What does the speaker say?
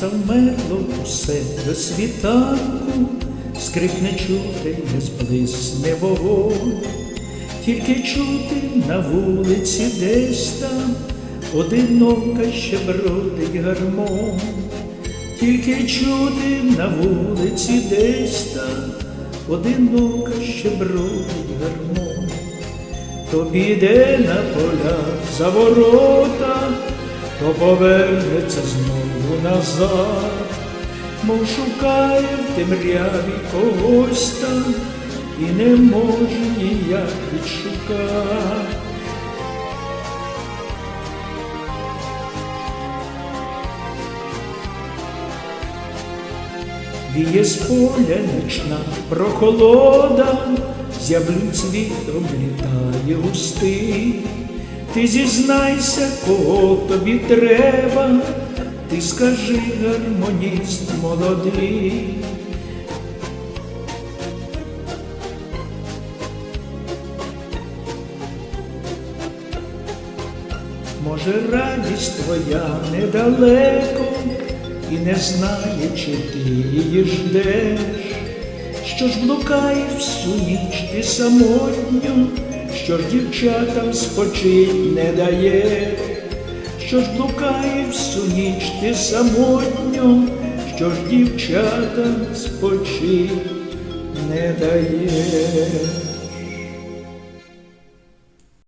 Завмерло усе до світанку, скрипне чути, не зблисне вогонь, тільки чути на вулиці десь там, одинока ще бродить гармон, тільки чути на вулиці десь там, одинока ще бродить гармон. То піде на поля за ворота, то повернеться знову назад, мов шукає в темряві когось там і не може ніяк відшукати. Віє з поля нічна прохолода, зяблю цвітом літає густий. Ти зізнайся, кого тобі треба, ти скажи гармоніст молодий. Може, радість твоя недалеко, і не знає, чи ти її ждеш, що ж блукаєш всю ніч ти самотньо, що ж дівчатам спочить не дає, що ж блукає всю ніч ти самотньо, що ж дівчатам спочить не дає.